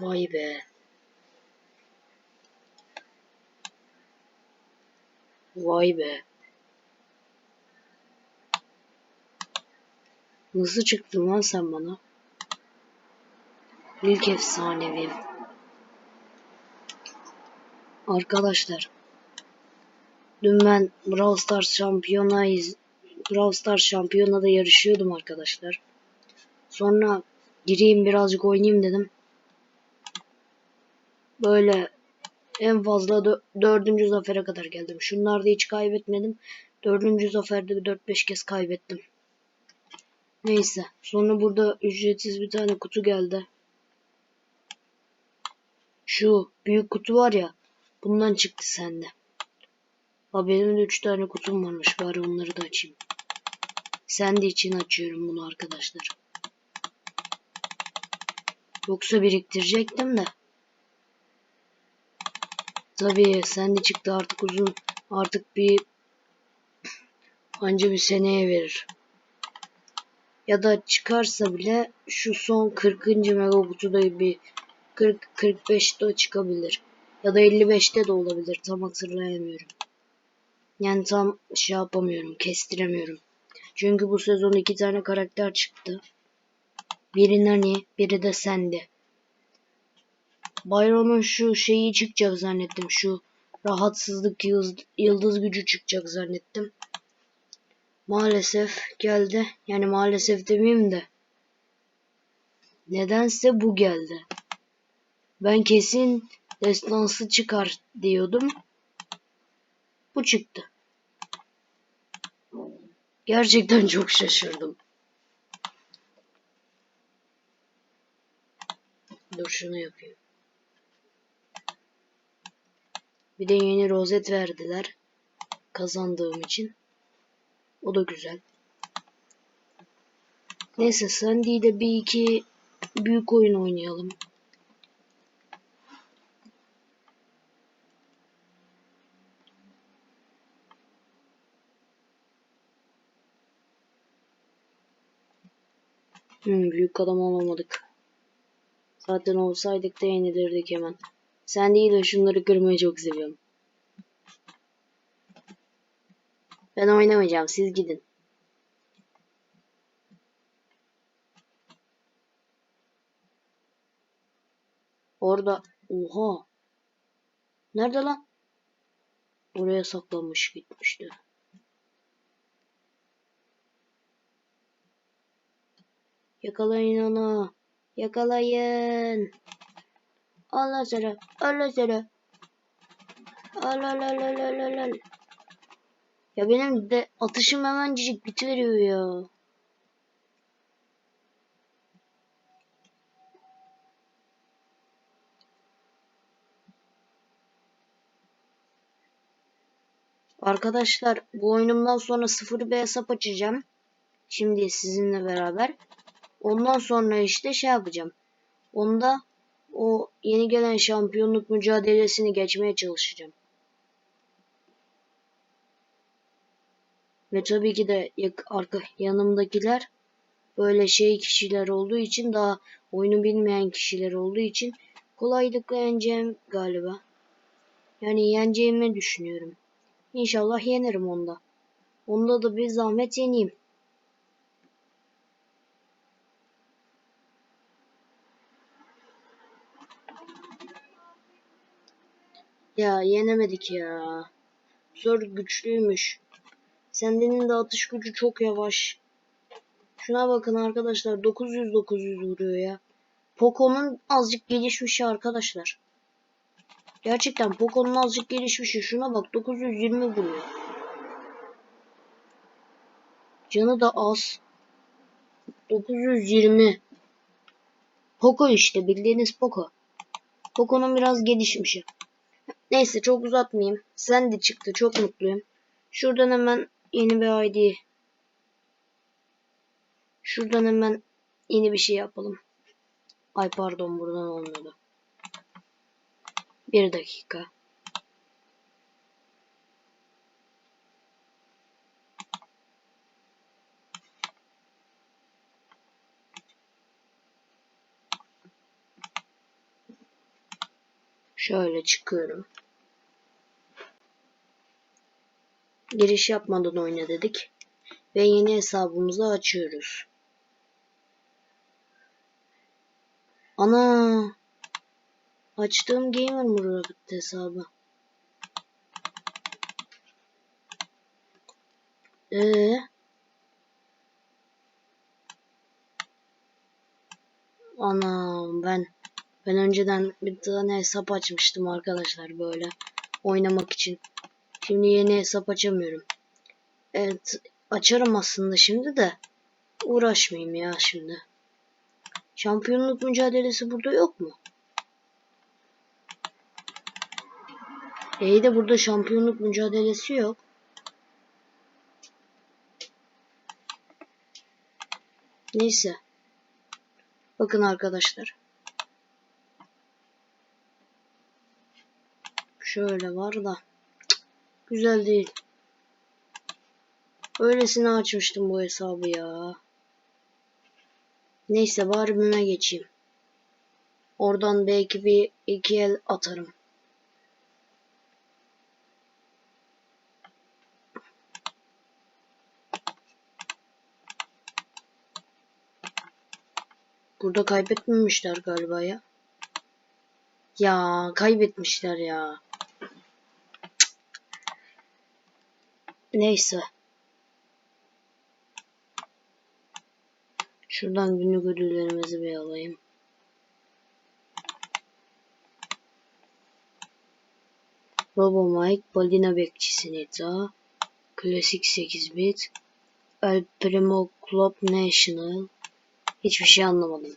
Vay be. Vay be. Nasıl çıktın lan sen bana? İlk efsanevi. Arkadaşlar. Dün ben Brawl Stars şampiyona Brawl Stars şampiyonada yarışıyordum arkadaşlar. Sonra gireyim birazcık oynayayım dedim. Böyle en fazla dö dördüncü zafere kadar geldim. Şunlarda hiç kaybetmedim. Dördüncü zaferde bir 4-5 kez kaybettim. Neyse. Sonra burada ücretsiz bir tane kutu geldi. Şu büyük kutu var ya. Bundan çıktı sende. Ha benim de 3 tane kutum varmış. Bari onları da açayım. Sen de için açıyorum bunu arkadaşlar. Yoksa biriktirecektim de. Tabii sen de çıktı artık uzun. Artık bir anca bir seneye verir. Ya da çıkarsa bile şu son 40. mega kutuda bir 40-45'te çıkabilir. Ya da 55'te de olabilir. Tam hatırlayamıyorum. Yani tam şey yapamıyorum. Kestiremiyorum. Çünkü bu sezon iki tane karakter çıktı. Biri Nani, biri de Sandy. Byron'un şu şeyi çıkacak zannettim. Şu rahatsızlık yıldız, yıldız gücü çıkacak zannettim. Maalesef geldi. Yani maalesef demeyeyim de. Nedense bu geldi. Ben kesin destansı çıkar diyordum. Bu çıktı. Gerçekten çok şaşırdım. Dur şunu yapayım. Bir de yeni rozet verdiler. Kazandığım için. O da güzel. Neyse Sandy de bir iki büyük oyun oynayalım. Hmm, büyük adam olamadık. Zaten olsaydık da yenilirdik hemen. Sen değil de şunları kırmayı çok seviyorum. Ben oynamayacağım. Siz gidin. Orada. Oha. Nerede lan? Oraya saklanmış gitmişti. Yakalayın onu. Yakalayın. Allah sana. Allah. Allah Allah Allah Allah Allah. Ya benim de atışım hemencik bitiveriyor ya. Arkadaşlar bu oyunumdan sonra 0 bir hesap açacağım. Şimdi sizinle beraber. Ondan sonra işte şey yapacağım. Onda o yeni gelen şampiyonluk mücadelesini geçmeye çalışacağım. Ve tabii ki de arka yanımdakiler böyle şey kişiler olduğu için daha oyunu bilmeyen kişiler olduğu için kolaylıkla yeneceğim galiba. Yani yeneceğimi düşünüyorum. İnşallah yenerim onda. Onda da bir zahmet yeneyim. Ya yenemedik ya. Zor güçlüymüş. Sendenin de atış gücü çok yavaş. Şuna bakın arkadaşlar 900 900 vuruyor ya. Poco'nun azıcık gelişmişi arkadaşlar. Gerçekten Poco'nun azıcık gelişmişi. Şuna bak 920 vuruyor. Canı da az. 920. Poco işte bildiğiniz Poco. Poco'nun biraz gelişmişi. Neyse çok uzatmayayım. Sen de çıktı çok mutluyum. Şuradan hemen yeni bir ID. Şuradan hemen yeni bir şey yapalım. Ay pardon buradan olmadı. Bir dakika. Şöyle çıkıyorum. Giriş yapmadan oyna dedik. Ve yeni hesabımızı açıyoruz. Ana! Açtığım Gamer Murat hesabı. Ee? Ana ben ben önceden bir tane hesap açmıştım arkadaşlar böyle oynamak için. Şimdi yeni hesap açamıyorum. Evet açarım aslında şimdi de uğraşmayayım ya şimdi. Şampiyonluk mücadelesi burada yok mu? İyi de burada şampiyonluk mücadelesi yok. Neyse. Bakın arkadaşlar. Şöyle var da. Güzel değil. Öylesine açmıştım bu hesabı ya. Neyse bari buna geçeyim. Oradan belki bir iki el atarım. Burada kaybetmemişler galiba ya. Ya kaybetmişler ya. Neyse. Şuradan günlük ödüllerimizi bir alayım. Robo Mike, Balina Bekçisi Nita, Klasik 8 bit, El Primo Club National. Hiçbir şey anlamadım.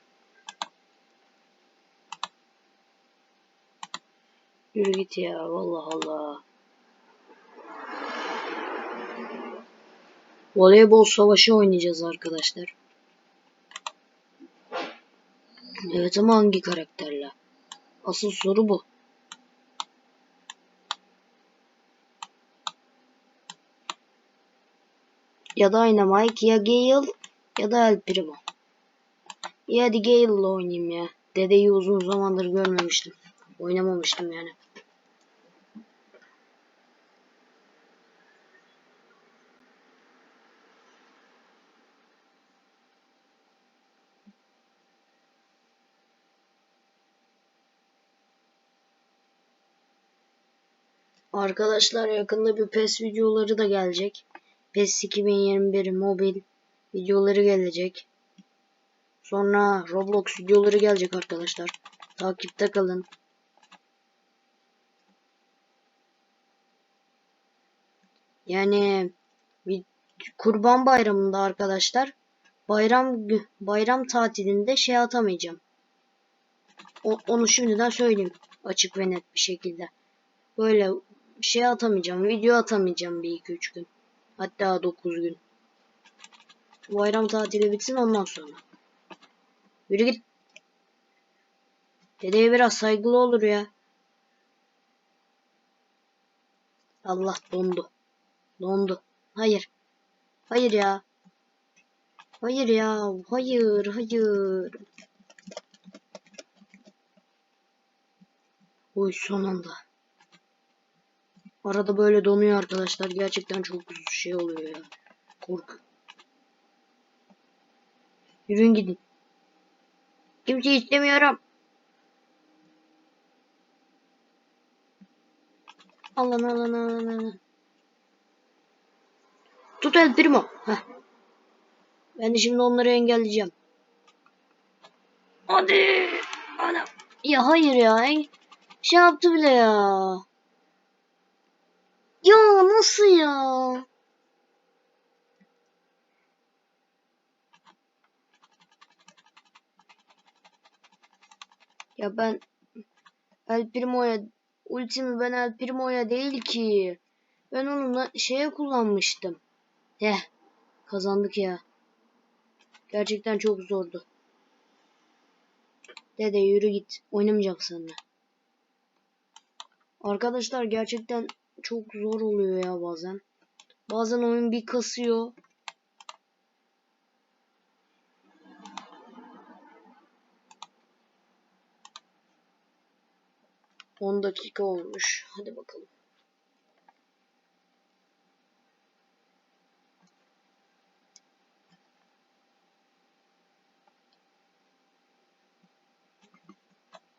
Yürü git ya, Allah Allah. Voleybol savaşı oynayacağız arkadaşlar. Evet ama hangi karakterle? Asıl soru bu. Ya Dynamite ya Gale ya da El Primo. Ya hadi Gale'la oynayayım ya. Dedeyi uzun zamandır görmemiştim. Oynamamıştım yani. Arkadaşlar yakında bir PES videoları da gelecek. PES 2021 mobil videoları gelecek. Sonra Roblox videoları gelecek arkadaşlar. Takipte kalın. Yani Kurban Bayramı'nda arkadaşlar bayram bayram tatilinde şey atamayacağım. O, onu şimdiden söyleyeyim açık ve net bir şekilde. Böyle şey atamayacağım. Video atamayacağım bir iki üç gün. Hatta dokuz gün. Bayram tatili bitsin ondan sonra. Yürü git. Dedeye biraz saygılı olur ya. Allah dondu. Dondu. Hayır. Hayır ya. Hayır ya. Hayır. Hayır. Oy son anda. Arada böyle donuyor arkadaşlar. Gerçekten çok şey oluyor ya. Korku. Yürüyün gidin. Kimse istemiyorum. Alın alın alın alın. Tut el primo. Heh. Ben de şimdi onları engelleyeceğim. Hadi. Ana. Ya hayır ya. Şey yaptı bile ya. Ya nasıl ya? Ya ben El Primo'ya ultimi ben El Primo'ya değil ki. Ben onu şeye kullanmıştım. Heh. Kazandık ya. Gerçekten çok zordu. Dede yürü git. Oynamayacağım seninle. Arkadaşlar gerçekten çok zor oluyor ya bazen. Bazen oyun bir kasıyor. 10 dakika olmuş. Hadi bakalım.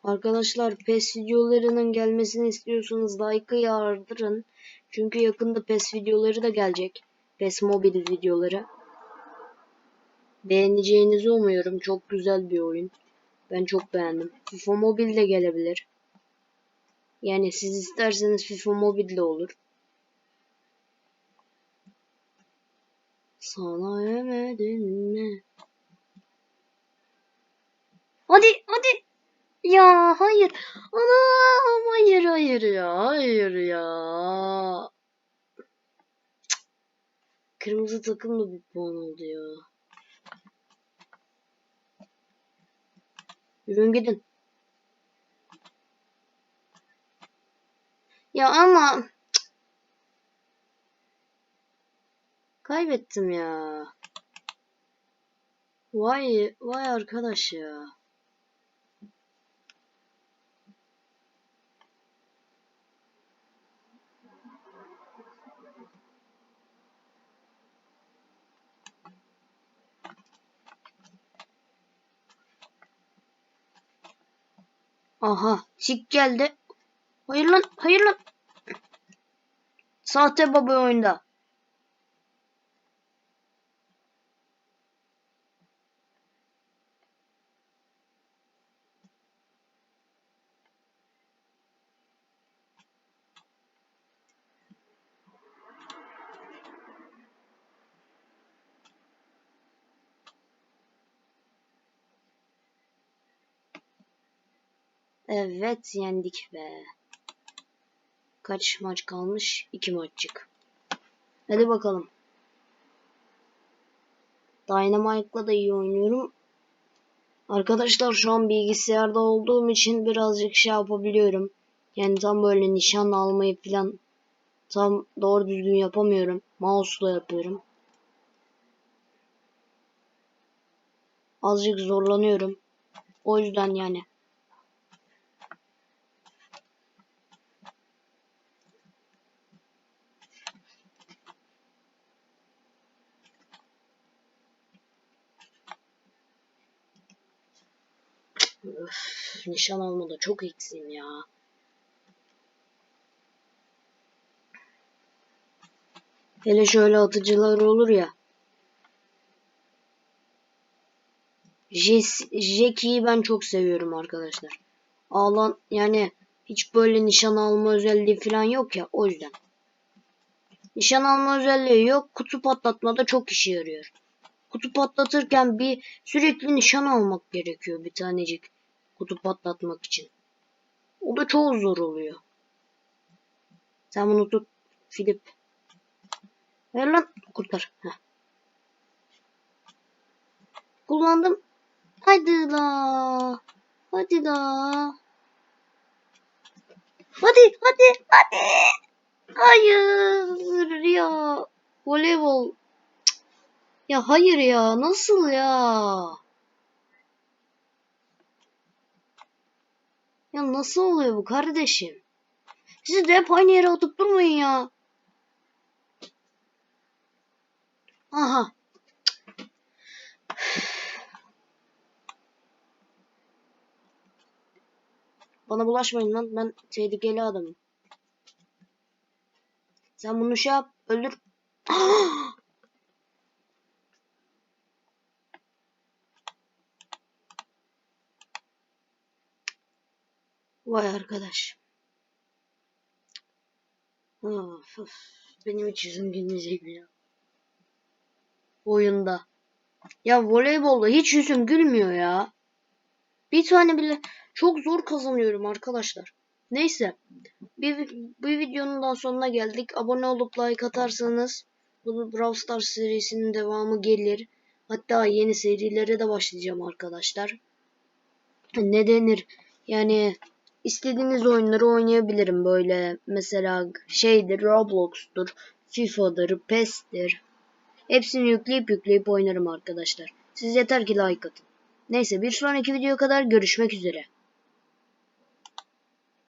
Arkadaşlar PES videolarının gelmesini istiyorsanız like'ı yardırın. Çünkü yakında PES videoları da gelecek. PES mobil videoları. Beğeneceğinizi umuyorum. Çok güzel bir oyun. Ben çok beğendim. FIFA mobil de gelebilir. Yani siz isterseniz FIFA mobil de olur. Sana yemedin mi? Hadi hadi. Ya hayır. Anam hayır hayır ya. Hayır ya. Kırmızı takım da bir puan oldu ya. Yürüyün gidin. Ya ama kaybettim ya. Vay vay arkadaş ya. Aha, sik geldi. Hayır lan, hayır lan. Sahte baba oyunda. Evet yendik be. Kaç maç kalmış? İki maçcık. Hadi bakalım. Dynamite'la da iyi oynuyorum. Arkadaşlar şu an bilgisayarda olduğum için birazcık şey yapabiliyorum. Yani tam böyle nişan almayı falan tam doğru düzgün yapamıyorum. Mouse'la yapıyorum. Azıcık zorlanıyorum. O yüzden yani. Öf, nişan almada çok eksiğim ya. Hele şöyle atıcılar olur ya. Jackie'yi ben çok seviyorum arkadaşlar. Alan yani hiç böyle nişan alma özelliği falan yok ya o yüzden. Nişan alma özelliği yok. Kutu patlatmada çok işe yarıyor. Kutu patlatırken bir sürekli nişan almak gerekiyor bir tanecik kutu patlatmak için. O da çok zor oluyor. Sen bunu tut Filip. Ver lan kurtar. Heh. Kullandım. Hadi la. Hadi la. Hadi hadi hadi. Hayır ya. Voleybol. Ya hayır ya. Nasıl ya? Ya nasıl oluyor bu kardeşim? Siz de hep aynı yere atıp durmayın ya. Aha. Bana bulaşmayın lan. Ben tehlikeli adamım. Sen bunu şey yap. Öldür. Vay arkadaş. Of, of. Benim hiç yüzüm gülmeyecek ya. Oyunda. Ya voleybolda hiç yüzüm gülmüyor ya. Bir tane bile çok zor kazanıyorum arkadaşlar. Neyse. Bir, bir videonun daha sonuna geldik. Abone olup like atarsanız bu Brawl Stars serisinin devamı gelir. Hatta yeni serilere de başlayacağım arkadaşlar. Ne denir? Yani istediğiniz oyunları oynayabilirim böyle mesela şeydir Roblox'tur, FIFA'dır, PES'tir. Hepsini yükleyip yükleyip oynarım arkadaşlar. Siz yeter ki like atın. Neyse bir sonraki video kadar görüşmek üzere.